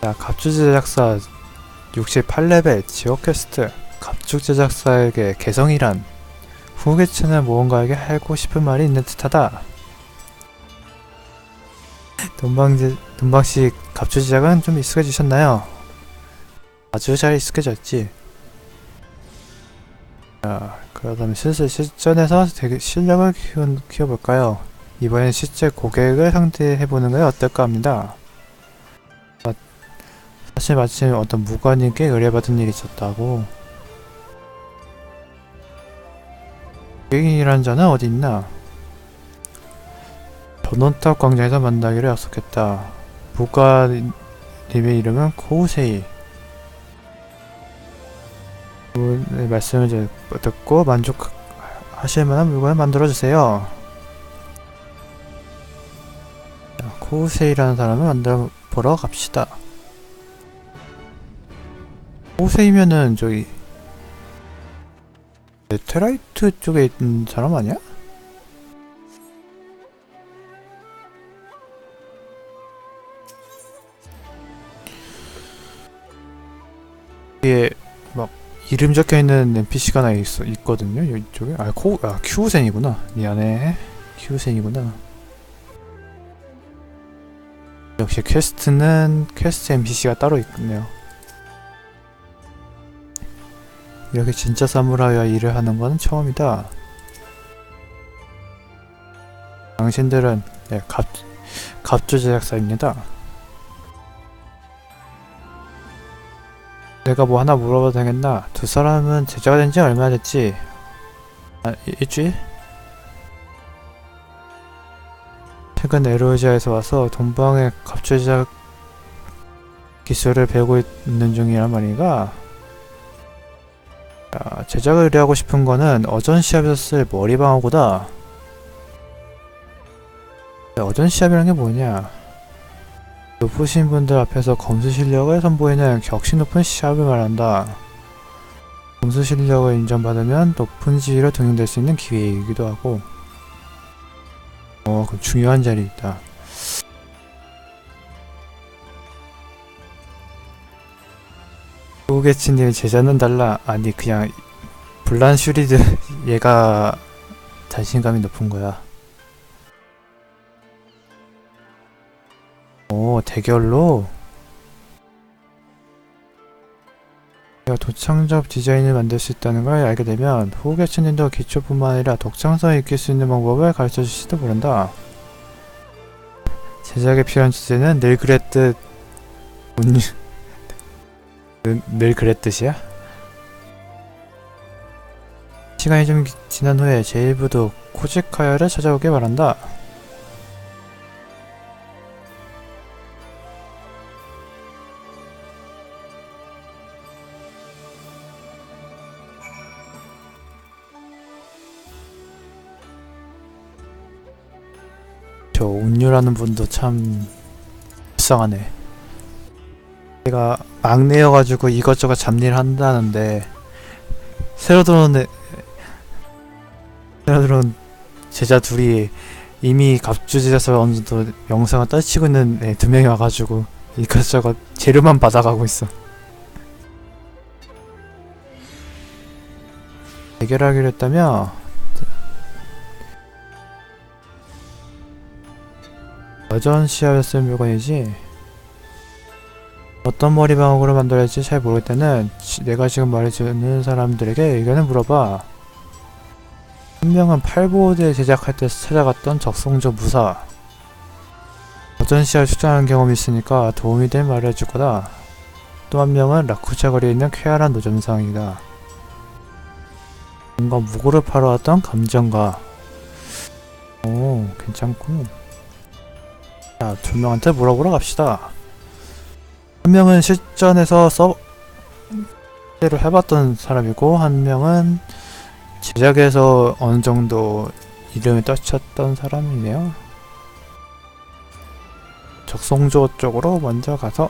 자, 갑주 제작사 68레벨 지옥 퀘스트 갑주 제작사에게 개성이란 후계층은 무언가에게 하고 싶은 말이 있는 듯하다. 돈방식 갑주 제작은 좀 익숙해지셨나요? 아주 잘 익숙해졌지. 자, 그러다면 슬슬 실전에서 실력을 키워, 키워볼까요? 이번엔 실제 고객을 상대해보는 게 어떨까 합니다. 아, 사실 마침 어떤 무관님께 의뢰받은 일이 있었다고. 고객이란 자는 어디 있나? 전원탑 광장에서 만나기로 약속했다. 무관님의 이름은 코우세이. 말씀을 듣고 만족하실 만한 물건을 만들어주세요. 자, 코우세이라는 사람을 만들어 보러 갑시다. 코우세이면은 저기 네테라이트 쪽에 있는 사람 아니야? 이게 막 이름 적혀 있는 NPC가 하나 있어 있거든요. 이쪽에 아 코, 아 큐우센이구나. 미안해. 큐우센이구나. 역시 퀘스트는 퀘스트 NPC가 따로 있네요. 이렇게 진짜 사무라이와 일을 하는 건 처음이다. 당신들은 네, 갑, 갑주 제작사입니다. 내가 뭐 하나 물어봐도 되겠나? 두 사람은 제자가 된 지 얼마나 됐지? 아, 일- 일주일? 최근 에로지아에서 와서 동방의 갑주 제작 기술을 배우고 있는 중이란 말인가? 자, 제작을 의뢰하고 싶은 거는 어전 시합에서 쓸 머리방어구다. 네, 어전 시합이란 게 뭐냐? 높으신 분들 앞에서 검수 실력을 선보이는 격시 높은 시합을 말한다. 검수 실력을 인정받으면 높은 지위로 등용될 수 있는 기회이기도 하고, 어, 그 중요한 자리 있다. 오게치님 제자는 달라. 아니 그냥 블란 슈리드 얘가 자신감이 높은 거야. 오, 대결로? 내가 도창접 디자인을 만들 수 있다는 걸 알게 되면 후계층님도 기초뿐만 아니라 독창성을 익힐 수 있는 방법을 가르쳐 주실지도 모른다. 제작에 필요한 주제는 늘 그랬듯. 늘, 늘 그랬듯이야? 시간이 좀 기- 지난 후에 제1부도 코지카야를 찾아오길 바란다. 저 운유라는 분도 참 불쌍하네. 제가 막내여가지고 이것저것 잡일 한다는데 새로 들어온 애- 새로 들어온 제자 둘이 이미 갑주제에서 어느 정도 영상을 떨치고 있는 애 두 명이 와가지고 이것저것 재료만 받아가고 있어. 대결하기로 했다며 여전 시합에 물건이지 어떤 머리 방어구를 만들어야 할지 잘 모를 때는 지- 내가 지금 말해주는 사람들에게 의견을 물어봐. 한 명은 팔보드 제작할 때 찾아갔던 적성조 무사. 어전 시합 출전하는 경험이 있으니까 도움이 될 말을 해줄 거다. 또 한 명은 라쿠차 거리에 있는 쾌활한 노점상이다. 뭔가 무고를 팔아 왔던 감정가. 오 괜찮고. 자, 두 명한테 물어보러 갑시다. 한 명은 실전에서 서버를 해봤던 사람이고, 한 명은 제작에서 어느 정도 이름을 떨쳤던 사람이네요. 적성조 쪽으로 먼저 가서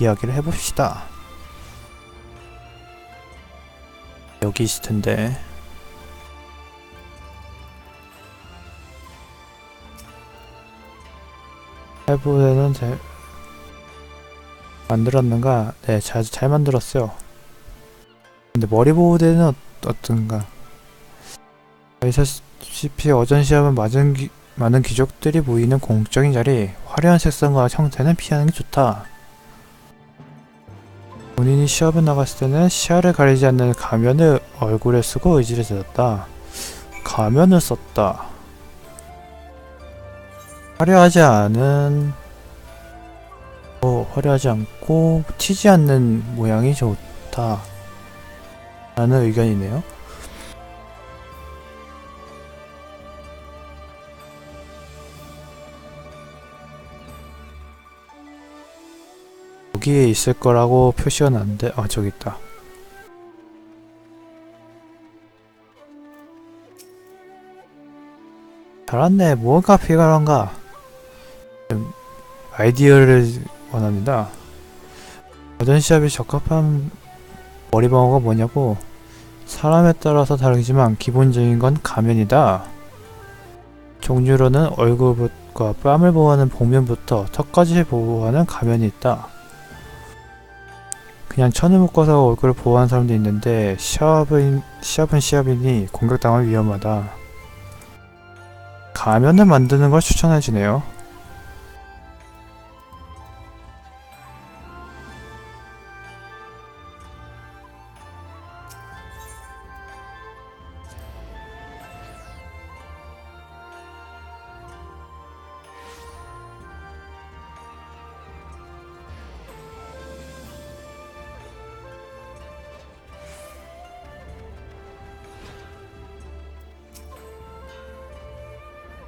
이야기를 해봅시다. 여기 있을 텐데. 할부에는 제 만들었는가? 네, 잘, 잘 만들었어요. 근데 머리 보호대는 어, 어떤가? 아시다시피 어전 시합은 많은, 기, 많은 귀족들이 모이는 공적인 자리, 화려한 색상과 형태는 피하는 게 좋다. 본인이 시합에 나갔을 때는 시야를 가리지 않는 가면을 얼굴에 쓰고 의지를 다졌다. 가면을 썼다. 화려하지 않은 어, 화려하지 않고 튀지 않는 모양이 좋다. 라는 의견이네요. 여기에 있을 거라고 표시가 났는데 아 저기 있다. 잘왔네 뭐가 필요한가 좀 아이디어를 원합니다. 어전 시합에 적합한 머리방어가 뭐냐고 사람에 따라서 다르지만 기본적인 건 가면이다. 종류로는 얼굴과 뺨을 보호하는 복면부터 턱까지 보호하는 가면이 있다. 그냥 천을 묶어서 얼굴을 보호하는 사람도 있는데 시합은 시합은 시합이니 공격당하면 위험하다. 가면을 만드는 걸 추천해주네요.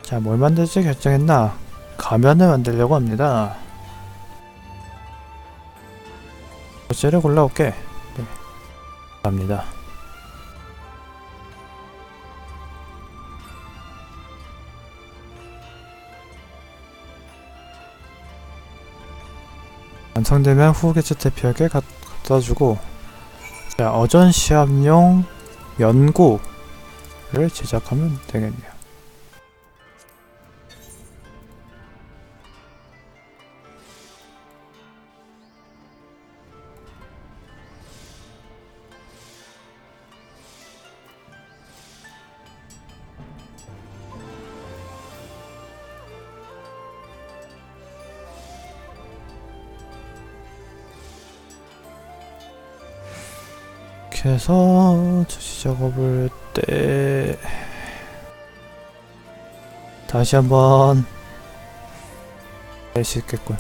자, 뭘 만들지 결정했나? 가면을 만들려고 합니다. 어째를 골라올게. 네. 갑니다. 완성되면 후 개체 대표에게 갖- 갖다 주고 자, 어전 시합용 연구를 제작하면 되겠네요. 이렇게 해서 주시 작업을 때 다시 한번 할 수 있겠군.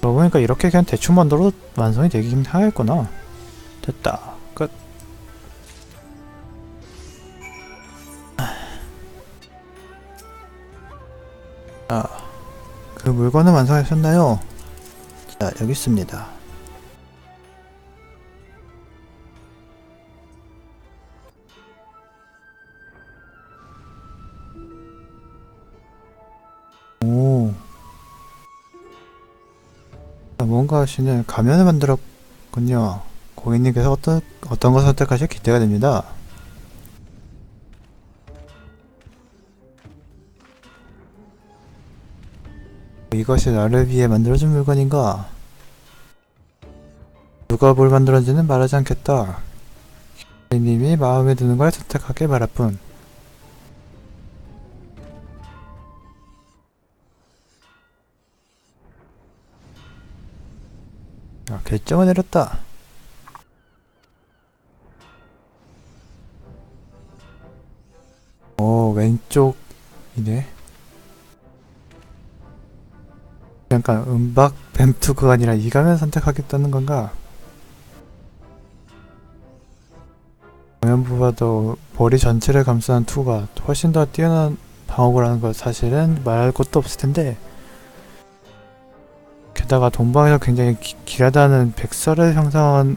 그러고 보니까 이렇게 그냥 대충 만들어도 완성이 되긴 하겠구나. 됐다. 그 물건은 완성하셨나요? 자, 여기 있습니다. 오. 자, 뭔가 하시는 가면을 만들었군요. 고객님께서 어떤, 어떤 걸 선택하실 기대가 됩니다. 이것이 나를 위해 만들어준 물건인가? 누가 뭘 만들었는지는 말하지 않겠다. 님이 마음에 드는 걸 선택하길 바랄 뿐. 아, 결정을 내렸다. 오, 왼쪽이네. 약간 음박 뱀투가 아니라 이가면 선택하겠다는 건가? 공연보다도 머리 전체를 감싸는 투가 훨씬 더 뛰어난 방어구를 하는 것 사실은 말할 것도 없을 텐데 게다가 동방에서 굉장히 기, 길하다는 백설을 형성한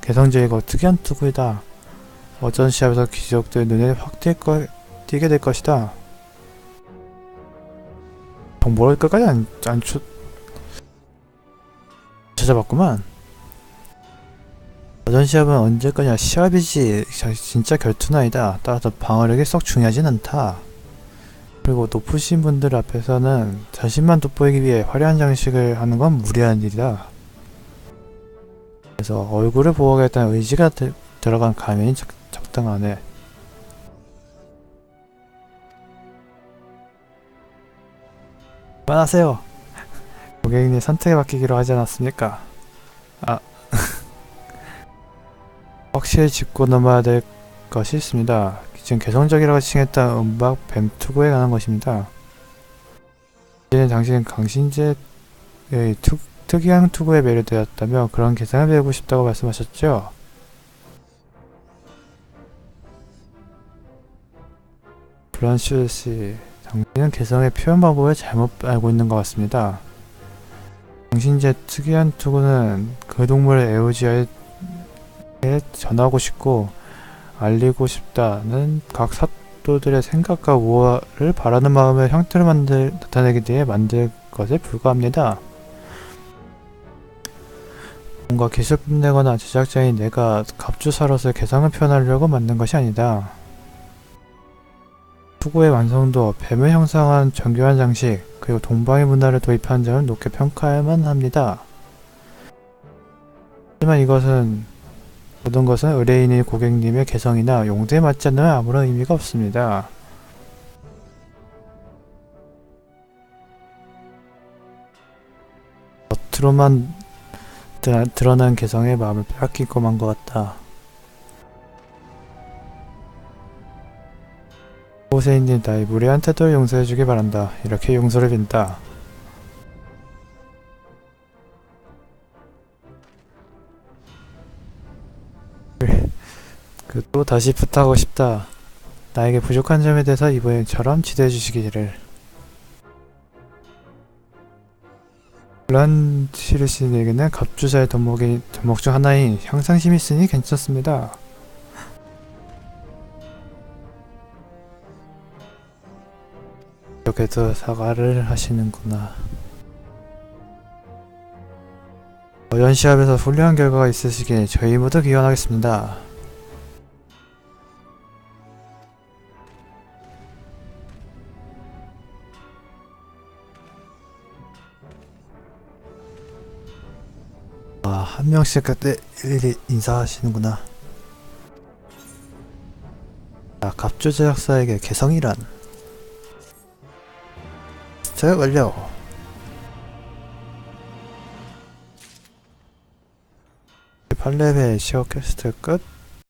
개성적이고 특이한 투구이다. 어전 시합에서 기적들 눈에 확 띄게 될 것이다. 정보를 끝까지 안, 안 추, 찾아봤구만. 어전 시합은 언제까냐 시합이지. 저- 진짜 결투는 아니다. 따라서 방어력이 썩 중요하진 않다. 그리고 높으신 분들 앞에서는 자신만 돋보이기 위해 화려한 장식을 하는 건 무리한 일이다. 그래서 얼굴을 보호하겠다는 의지가 드- 들어간 가면이 적, 적당하네 그만하세요 고객님 선택에 맡기기로 하지 않았습니까? 아 확실히 짚고 넘어야 될 것이 있습니다. 지금 개성적이라고 칭했던 음악 뱀투구에 관한 것입니다. 이제는 당신은 강신재의 투, 특이한 투구에 매료되었다며 그런 개성을 배우고 싶다고 말씀하셨죠? 브란슈 씨, 당신은 개성의 표현 방법을 잘못 알고 있는 것 같습니다. 당신제 특이한 투구는 그 동물의 에오지아에 전하고 싶고 알리고 싶다는 각 사또들의 생각과 우화를 바라는 마음의 형태를 만들 나타내기 위해 만들 것에 불과합니다. 뭔가 기술 뽐내거나 제작자인 내가 갑주사로서의 개성을 표현하려고 만든 것이 아니다. 투구의 완성도, 뱀을 형상한 정교한 장식, 그리고 동방의 문화를 도입한 점을 높게 평가해야만 합니다. 하지만 이것은 모든 것은 의뢰인인 고객님의 개성이나 용도에 맞지 않으면 아무런 의미가 없습니다. 겉으로만 드- 드러난 개성에 마음을 빼앗기고만 것 같다. 호세인님 나의 무례한 태도를 용서해주기 바란다. 이렇게 용서를 빈다. 그 또 다시 부탁하고 싶다. 나에게 부족한 점에 대해서 이번처럼 지도해 주시기를. 란시르신에게는 갑주사의 덕목이 덕목 중 하나인 향상심이 있으니 괜찮습니다. 이렇게도 사과를 하시는구나. 어연 시합에서 훌륭한 결과가 있으시길 저희 모두 기원하겠습니다. 아, 한 명씩 그때 일일이 인사하시는구나. 자, 갑주 제작사에게 개성이란 제작 완료. 팔레벨 시어 퀘스트 끝.